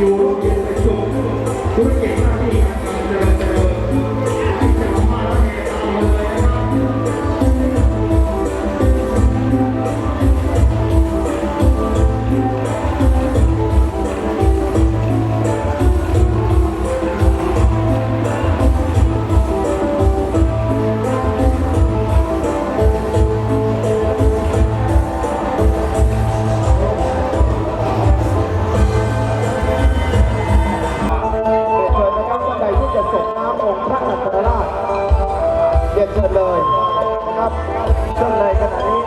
you. จนเลยขณะนี้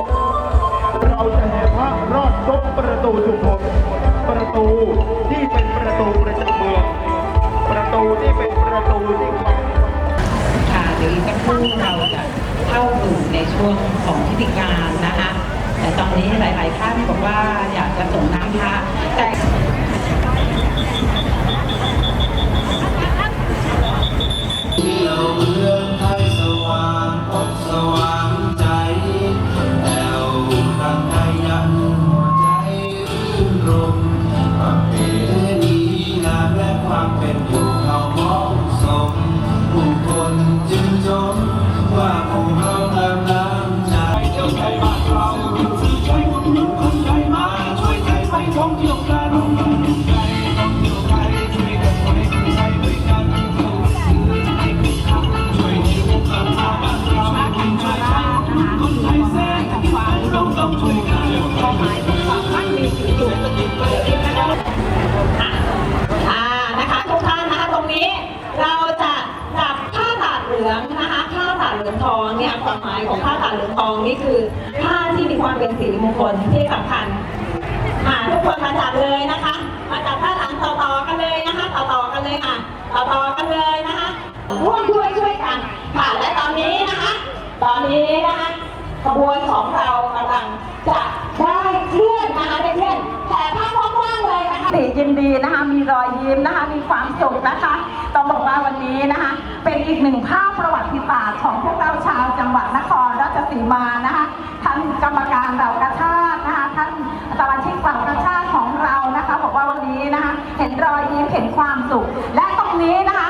เราจะแห่พระรอดยบประตูชุมพรประตูที่เป็นประตูประจำเมือง ประตูที่เป็นประตูที่ของค่ะเดี๋ยวอสักครู่เราจะเข้าสู่ในช่วงของพิธีการนะคะ แต่ตอนนี้หลาย ๆ ท่านบอกว่าอยากจะส่งน้ำพระ เราจะจับผ้าตาดเหลืองนะคะผ้าตาดเหลืองทองเนี่ยความหมายของผ้าตาดเหลืองทองนี่คือผ้าที่มีความเป็นสิริมงคลที่สำคัญอ่าทุกคนมาจับเลยนะคะ มาจับผ้าหลังต่อๆกันเลยนะคะ ต่อๆกันเลยค่ะ ต่อๆกันเลยนะคะร่วมด้วยช่วยกันค่ะและตอนนี้นะคะ ตอนนี้นะคะขบวนของเรากำลังจะได้เคลื่อนนะคะได้เคลื่อน แผ่ผ้ากว้างๆเลยนะคะยินดีนะคะ มีรอยยิ้มนะคะ มีความสุขนะคะ ต้องบอกว่าวันนี้นะคะ เป็นอีกหนึ่งภาพประวัติศาสตร์ของพวกเราชาวจังหวัดนครราชสีมานะคะ ท่านกรรมการเหล่ากระชาตินะคะ ท่านสมาชิกเหล่ากระชาติของเรานะคะ บอกว่าวันนี้นะคะ เห็นรอยยิ้ม เห็นความสุข และตรงนี้นะคะ